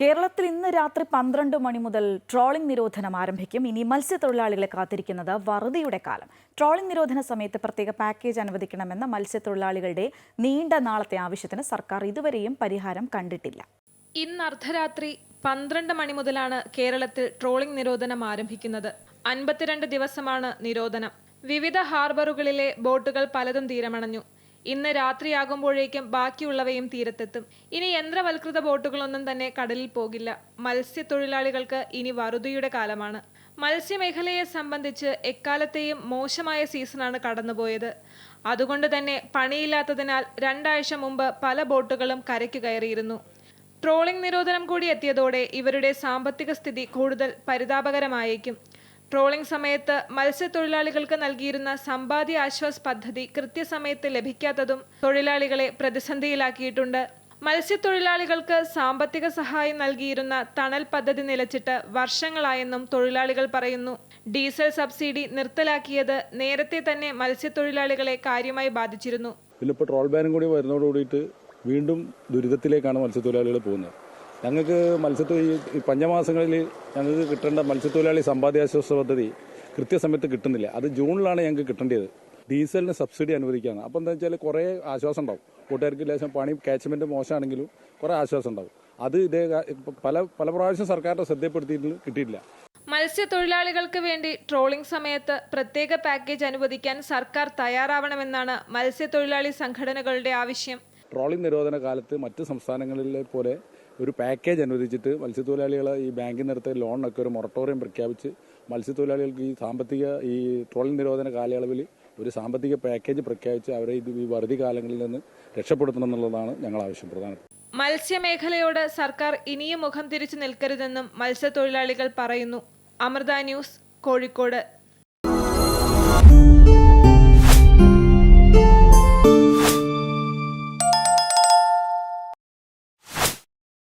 കേരളത്തിൽ ഇന്ന് രാത്രി പന്ത്രണ്ട് മണി മുതൽ ട്രോളിംഗ് നിരോധനം ആരംഭിക്കും. ഇനി മത്സ്യത്തൊഴിലാളികളെ കാത്തിരിക്കുന്നത് വറുതിയുടെ കാലം. ട്രോളിംഗ് നിരോധന സമയത്ത് പ്രത്യേക പാക്കേജ് അനുവദിക്കണമെന്ന മത്സ്യത്തൊഴിലാളികളുടെ നീണ്ട നാളത്തെ ആവശ്യത്തിന് സർക്കാർ ഇതുവരെയും പരിഹാരം കണ്ടിട്ടില്ല. ഇന്ന് അർദ്ധരാത്രി പന്ത്രണ്ട് മണി മുതലാണ് കേരളത്തിൽ ട്രോളിംഗ് നിരോധനം ആരംഭിക്കുന്നത്. അൻപത്തിരണ്ട് ദിവസമാണ് നിരോധനം. വിവിധ ഹാർബറുകളിലെ ബോട്ടുകൾ പലതും തീരമണഞ്ഞു. ഇന്ന് രാത്രിയാകുമ്പോഴേക്കും ബാക്കിയുള്ളവയും തീരത്തെത്തും. ഇനി യന്ത്രവൽകൃത ബോട്ടുകളൊന്നും തന്നെ കടലിൽ പോകില്ല. മത്സ്യത്തൊഴിലാളികൾക്ക് ഇനി വറുതിയുടെ കാലമാണ്. മത്സ്യമേഖലയെ സംബന്ധിച്ച് എക്കാലത്തെയും മോശമായ സീസണാണ് കടന്നുപോയത്. അതുകൊണ്ട് തന്നെ പണിയില്ലാത്തതിനാൽ രണ്ടാഴ്ച മുമ്പ് പല ബോട്ടുകളും കരയ്ക്ക് കയറിയിരുന്നു. ട്രോളിംഗ് നിരോധനം കൂടി എത്തിയതോടെ ഇവരുടെ സാമ്പത്തിക സ്ഥിതി കൂടുതൽ പരിതാപകരമായേക്കും. ട്രോളിംഗ് സമയത്ത് മത്സ്യത്തൊഴിലാളികൾക്ക് നൽകിയിരുന്ന സമ്പാദ്യ ആശ്വാസ് പദ്ധതി കൃത്യസമയത്ത് ലഭിക്കാത്തതും തൊഴിലാളികളെ പ്രതിസന്ധിയിലാക്കിയിട്ടുണ്ട്. മത്സ്യത്തൊഴിലാളികൾക്ക് സാമ്പത്തിക സഹായം നൽകിയിരുന്ന തണൽ പദ്ധതി നിലച്ചിട്ട് വർഷങ്ങളായെന്നും തൊഴിലാളികൾ പറയുന്നു. ഡീസൽ സബ്സിഡി നിർത്തലാക്കിയത് നേരത്തെ തന്നെ മത്സ്യത്തൊഴിലാളികളെ കാര്യമായി ബാധിച്ചിരുന്നു. പിന്നെ ഇപ്പോൾ ട്രോൾ ബാനും കൂടി വരുന്നതോടുകൂടിയിട്ട് വീണ്ടും ദുരിതത്തിലേക്കാണ് മത്സ്യത്തൊഴിലാളികൾ പോകുന്നത്. ഞങ്ങൾക്ക് മത്സ്യത്തൊഴിൽ ഈ പഞ്ഞമാസങ്ങളിൽ ഞങ്ങൾക്ക് കിട്ടേണ്ട മത്സ്യത്തൊഴിലാളി സമ്പാദ്യാശ്വാസ പദ്ധതി കൃത്യസമയത്ത് കിട്ടുന്നില്ല. അത് ജൂണിലാണ് ഞങ്ങൾക്ക് കിട്ടേണ്ടത്. ഡീസലിന് സബ്സിഡി അനുവദിക്കുകയാണ്. അപ്പം എന്താ വെച്ചാൽ കുറേ ആശ്വാസം ഉണ്ടാവും. കൂട്ടുകാർക്ക് ലേശം പണി കാച്ച്മെന്റ് മോശമാണെങ്കിലും കുറേ ആശ്വാസം ഉണ്ടാവും. അത് ഇതേ പല പല പ്രാവശ്യം സർക്കാരിന്റെ ശ്രദ്ധപ്പെടുത്തിയിട്ട് കിട്ടിയിട്ടില്ല. മത്സ്യത്തൊഴിലാളികൾക്ക് വേണ്ടി ട്രോളിംഗ് സമയത്ത് പ്രത്യേക പാക്കേജ് അനുവദിക്കാൻ സർക്കാർ തയ്യാറാവണമെന്നാണ് മത്സ്യത്തൊഴിലാളി സംഘടനകളുടെ ആവശ്യം. ട്രോളിംഗ് നിരോധന കാലത്ത് മറ്റ് സംസ്ഥാനങ്ങളിലെ പോലെ ഒരു പാക്കേജ് അനുവദിച്ചിട്ട് മത്സ്യത്തൊഴിലാളികളെ ഈ ബാങ്കിൽ നിന്നെടുത്ത ലോണിനൊക്കെ ഒരു മൊറട്ടോറിയം പ്രഖ്യാപിച്ച് മത്സ്യത്തൊഴിലാളികൾക്ക് ഈ സാമ്പത്തിക ഈ ട്രോളിംഗ് നിരോധന കാലയളവിൽ ഒരു സാമ്പത്തിക പാക്കേജ് പ്രഖ്യാപിച്ച് അവരെ ഇത് ഈ വറുതി കാലങ്ങളിൽ നിന്ന് രക്ഷപ്പെടുത്തണം എന്നുള്ളതാണ് ഞങ്ങൾ ആവശ്യം. പ്രധാന മത്സ്യമേഖലയോട് സർക്കാർ ഇനിയും മുഖം തിരിച്ചു നിൽക്കരുതെന്നും മത്സ്യത്തൊഴിലാളികൾ പറയുന്നു. അമൃത ന്യൂസ് കോഴിക്കോട്.